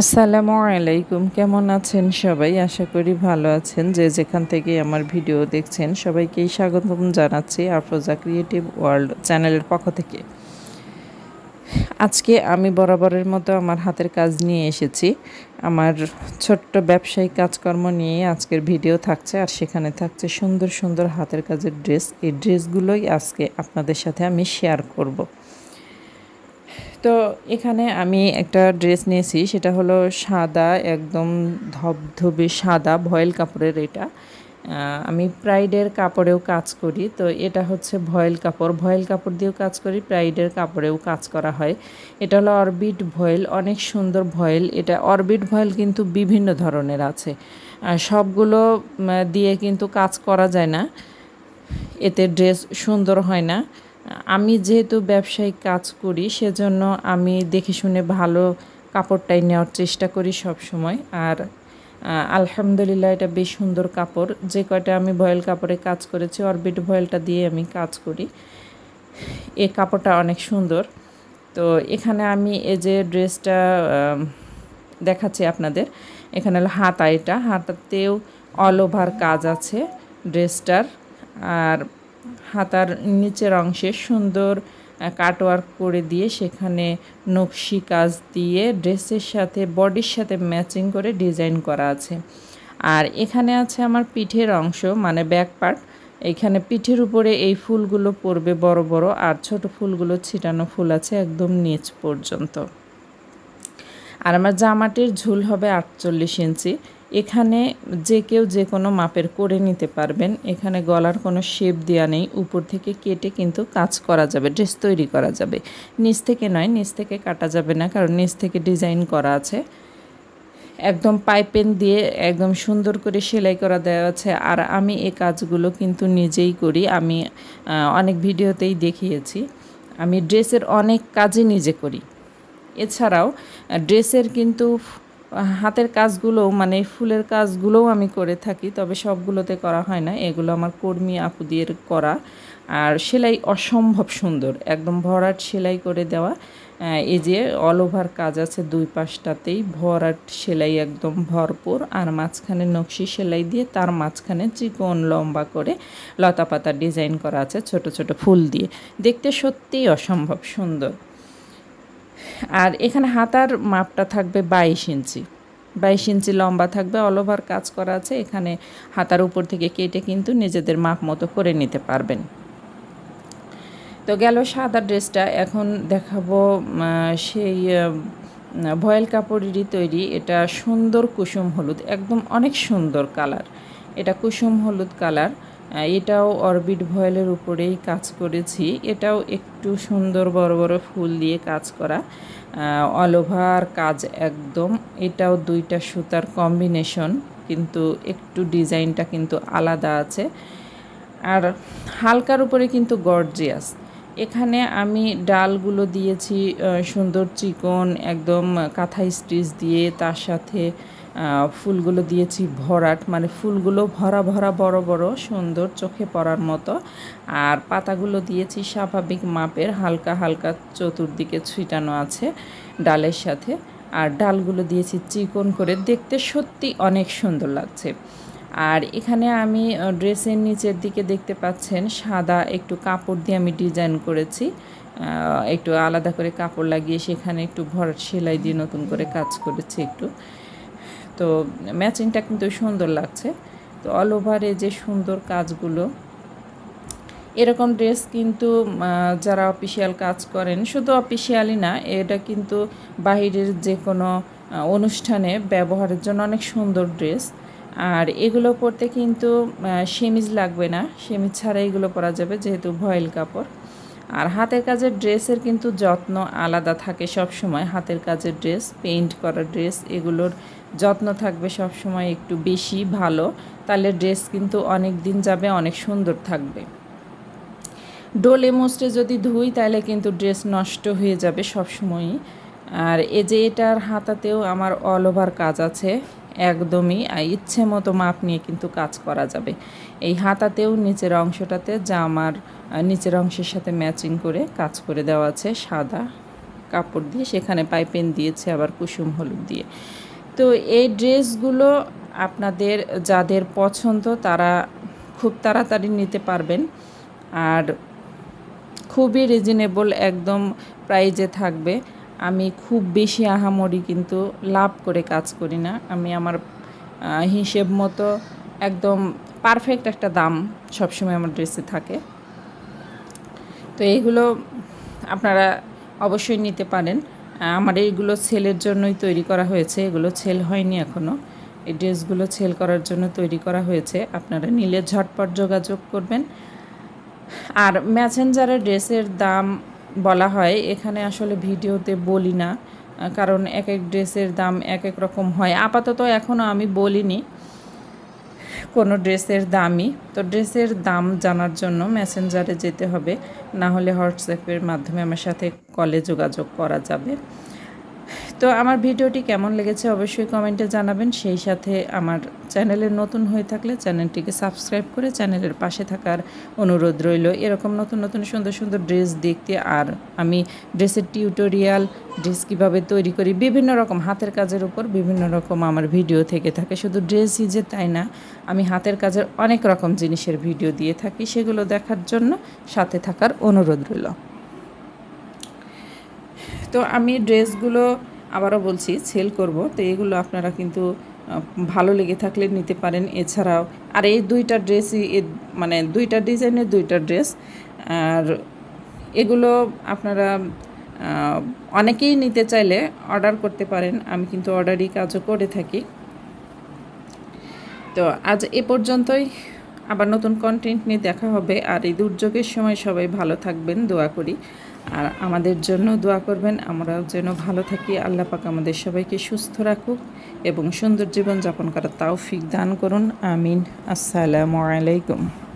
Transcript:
আসসালামু আলাইকুম। কেমন আছেন সবাই? আশা করি ভালো আছেন। যে যেখান থেকে আমার ভিডিও দেখছেন সবাইকেই স্বাগতম জানাচ্ছি আফরোজা ক্রিয়েটিভ ওয়ার্ল্ড চ্যানেলের পক্ষ থেকে। আজকে আমি বরাবরের মতো আমার হাতের কাজ নিয়ে এসেছি। আমার ছোট্ট ব্যবসায়িক কাজকর্ম নিয়ে আজকের ভিডিও থাকছে আর সেখানে থাকছে সুন্দর সুন্দর হাতের কাজের ড্রেস। এই ড্রেসগুলোই আজকে আপনাদের সাথে আমি শেয়ার করব। তো এখানে আমি একটা ড্রেস নিয়েছি, সেটা হলো সাদা, একদম ধবধবে সাদা, ভয়েল কাপড়ের এটা। আমি প্রাইডের কাপড়েও কাজ করি, তো এটা হচ্ছে ভয়েল কাপড়। ভয়েল কাপড় দিয়েও কাজ করি, প্রাইডের কাপড়েও কাজ করা হয়। এটা হলো অরবিট ভয়েল, অনেক সুন্দর ভয়েল। এটা অরবিট ভয়েল কিন্তু বিভিন্ন ধরনের আছে। সবগুলো দিয়ে কিন্তু কাজ করা যায় না। এতে ড্রেস সুন্দর হয় না। আমি যেহেতু ব্যবসায়িক কাজ করি, সেজন্য আমি দেখে শুনে ভালো কাপড়টাই নেওয়ার চেষ্টা করি সব সময় আর আলহামদুলিল্লাহ এটা বেশ সুন্দর কাপড়। যে কয়টা আমি ভয়েল কাপড়ে কাজ করেছি, অরবিট ভয়েলটা দিয়ে আমি কাজ করি। এই কাপড়টা অনেক সুন্দর। তো এখানে আমি এই যে ড্রেসটা দেখাচ্ছি আপনাদের। এখানে হলো হাতা এটা হাতাতেও অল ওভার কাজ আছে ড্রেসটার। আর হাতার নিচের অংশে সুন্দর কাটওয়ার্ক করে দিয়ে সেখানে নকশি কাজ দিয়ে ড্রেসের সাথে, বডির সাথে ম্যাচিং করে ডিজাইন করা আছে। আর এখানে আছে আমার পিঠের অংশ মানে ব্যাক পার্ট। এখানে পিঠের উপরে এই ফুলগুলো পড়বে বড় বড়, আর ছোট ফুলগুলো ছিটানো ফুল আছে একদম নিচ পর্যন্ত। আর আমার জামাটির ঝুল হবে আটচল্লিশ ইঞ্চি। এখানে যে কেউ যে কোনো মাপের করে নিতে পারবেন। এখানে গলার কোনো শেপ দেওয়া নেই। উপর থেকে কেটে কিন্তু কাজ করা যাবে, ড্রেস তৈরি করা যাবে। নিচ থেকে নয়, নিচ থেকে কাটা যাবে না, কারণ নিচ থেকে ডিজাইন করা আছে। একদম পাইপেন দিয়ে একদম সুন্দর করে সেলাই করা দেওয়া আছে। আর আমি এই কাজগুলো কিন্তু নিজেই করি। আমি অনেক ভিডিওতেই দেখিয়েছি। আমি ড্রেসের অনেক কাজই নিজে করি। এছাড়াও ড্রেসের কিন্তু হাতের কাজগুলো মানে ফুলের কাজগুলোও আমি করে থাকি, তবে সবগুলোতে করা হয় না। এগুলো আমার কর্মী আপুদের করা। আর সেলাই অসম্ভব সুন্দর, একদম ভরাট সেলাই করে দেওয়া। এই যে অল ওভার কাজ আছে দুই পাশটাতেই, ভরাট সেলাই একদম ভরপুর। আর মাঝখানে নকশি সেলাই দিয়ে তার মাঝখানে চিকন লম্বা করে লতা পাতা ডিজাইন করা আছে ছোট ছোট ফুল দিয়ে। দেখতে সত্যিই অসম্ভব সুন্দর। আর এখানে হাতার মাপটা থাকবে বাইশ ইঞ্চি। বাইশ ইঞ্চি লম্বা থাকবে অল ওভার কাজ করা আছে। এখানে হাতার উপর থেকে কেটে কিন্তু নিজেদের মাপ মতো করে নিতে পারবেন। তো গেল সাদা ড্রেসটা। এখন দেখাবো সেই ভয়েল কাপড়েরই তৈরি। এটা সুন্দর কুসুম হলুদ, একদম অনেক সুন্দর কালার। এটা কুসুম হলুদ কালার। এটাও অরবিট ভয়েলের উপরেই কাজ করেছি। এটাও একটু সুন্দর বড় বড় ফুল দিয়ে কাজ করা। অল ওভার কাজ একদম। এটাও দুইটা সুতার কম্বিনেশন, কিন্তু একটু ডিজাইনটা কিন্তু আলাদা আছে। আর হালকার উপরে কিন্তু গর্জিয়াস। এখানে আমি ডালগুলো দিয়েছি সুন্দর চিকন, একদম কাঁথা স্টিচ দিয়ে তার সাথে ফুলগুলো দিয়েছি ভরাট মানে ফুলগুলো ভরা ভরা বড় বড়, সুন্দর চোখে পড়ার মতো। আর পাতাগুলো দিয়েছি স্বাভাবিক মাপের, হালকা হালকা চতুর্দিকে ছিটানো আছে ডালের সাথে। আর ডালগুলো দিয়েছি চিকন করে, দেখতে সত্যি অনেক সুন্দর লাগছে। আর এখানে আমি ড্রেসের নিচের দিকে দেখতে পাচ্ছেন সাদা একটু কাপড় দিয়ে আমি ডিজাইন করেছি। একটু আলাদা করে কাপড় লাগিয়ে সেখানে একটু ভরাট সেলাই দিয়ে নতুন করে কাজ করেছি একটু। তো ম্যাচিংটা কিন্তু সুন্দর লাগছে। তো অল ওভারে যে সুন্দর কাজগুলো, এরকম ড্রেস কিন্তু যারা অফিসিয়াল কাজ করেন, শুধু অফিসিয়ালই না, এটা কিন্তু বাহিরের যে কোনো অনুষ্ঠানে ব্যবহারের জন্য অনেক সুন্দর ড্রেস আর এগুলো পরতে কিন্তু সেমিজ লাগবে না, সেমিজ ছাড়া এগুলো পরা যাবে, যেহেতু ভয়েল কাপড়। আর হাতের কাজের ড্রেসের কিন্তু যত্ন আলাদা থাকে সব সময় হাতের কাজের ড্রেস, পেইন্ট করা ড্রেস, এগুলোর যত্ন থাকবে সব সময় একটু বেশি ভালো। তাহলে ড্রেস কিন্তু অনেক দিন যাবে, অনেক সুন্দর থাকবে। ডোলে মোস্টে যদি ধুই, তাহলে কিন্তু ড্রেস নষ্ট হয়ে যাবে সব সময়ই আর এ যে এটার হাতাতেও আমার অল ওভার কাজ আছে। একদমই ইচ্ছে মতো মাপ নিয়ে কিন্তু কাজ করা যাবে। এই হাতাতেও নিচের অংশটাতে জামার নিচের অংশের সাথে ম্যাচিং করে কাজ করে দেওয়া আছে সাদা কাপড় দিয়ে। সেখানে পাইপেন দিয়েছে, আবার কুসুম হলুদ দিয়ে। তো এই ড্রেসগুলো আপনাদের যাদের পছন্দ, তারা খুব তাড়াতাড়ি নিতে পারবেন। আর খুবই রিজনেবল একদম প্রাইজে থাকবে। আমি খুব বেশি আহামরি কিন্তু লাভ করে কাজ করি না। আমি আমার হিসেব মতো একদম পারফেক্ট একটা দাম সবসময় আমার ড্রেসে থাকে। তো এইগুলো আপনারা অবশ্যই নিতে পারেন। আমার এইগুলো সেলের জন্যই তৈরি করা হয়েছে। এগুলো সেল হয়নি এখনও এই ড্রেসগুলো সেল করার জন্য তৈরি করা হয়েছে। আপনারা নিলে ঝটপট যোগাযোগ করবেন। আর ম্যাসেঞ্জারের ড্রেসের দাম বলা হয়, এখানে আসলে ভিডিওতে বলি না, কারণ এক এক ড্রেসের দাম এক এক রকম হয়। আপাতত এখনও আমি বলিনি কোনো ড্রেসের দামই। তো ড্রেসের দাম জানার জন্য মেসেঞ্জারে যেতে হবে, না হলে হোয়াটসঅ্যাপের মাধ্যমে আমার সাথে কলে যোগাযোগ করা যাবে। তো আমার ভিডিওটি কেমন লেগেছে অবশ্যই কমেন্টে জানাবেন। সেই সাথে আমার চ্যানেলে নতুন হয়ে থাকলে চ্যানেলটিকে সাবস্ক্রাইব করে চ্যানেলের পাশে থাকার অনুরোধ রইল। এরকম নতুন নতুন, সুন্দর সুন্দর ড্রেস দেখতে আর আমি ড্রেসের টিউটোরিয়াল, ড্রেস কীভাবে তৈরি করি, বিভিন্ন রকম হাতের কাজের উপর বিভিন্ন রকম আমার ভিডিও থেকে থাকে। শুধু ড্রেসই যে তাই না, আমি হাতের কাজের অনেক রকম জিনিসের ভিডিও দিয়ে থাকি। সেগুলো দেখার জন্য সাথে থাকার অনুরোধ রইল। তো আমি ড্রেসগুলো আবারও বলছি সেল করব। তো এগুলো আপনারা কিন্তু ভালো লেগে থাকলে নিতে পারেন। এছাড়াও আর এই দুইটা ড্রেসই মানে দুইটা ডিজাইনের দুইটা ড্রেস আর এগুলো আপনারা অনেকেই নিতে চাইলে অর্ডার করতে পারেন। আমি কিন্তু অর্ডারই কাজও করে থাকি। তো আজ এ পর্যন্তই। আবার নতুন কন্টেন্ট নিয়ে দেখা হবে। আর এই দুর্যোগের সময় সবাই ভালো থাকবেন, দোয়া করি। আর আমাদের জন্য দোয়া করবেন। আমরাও যেন ভালো থাকি। আল্লাহ পাক আমাদের সবাইকে সুস্থ রাখুক এবং সুন্দর জীবন যাপন করার ফিক দান করুন। আমিন। আসসালামু আলাইকুম।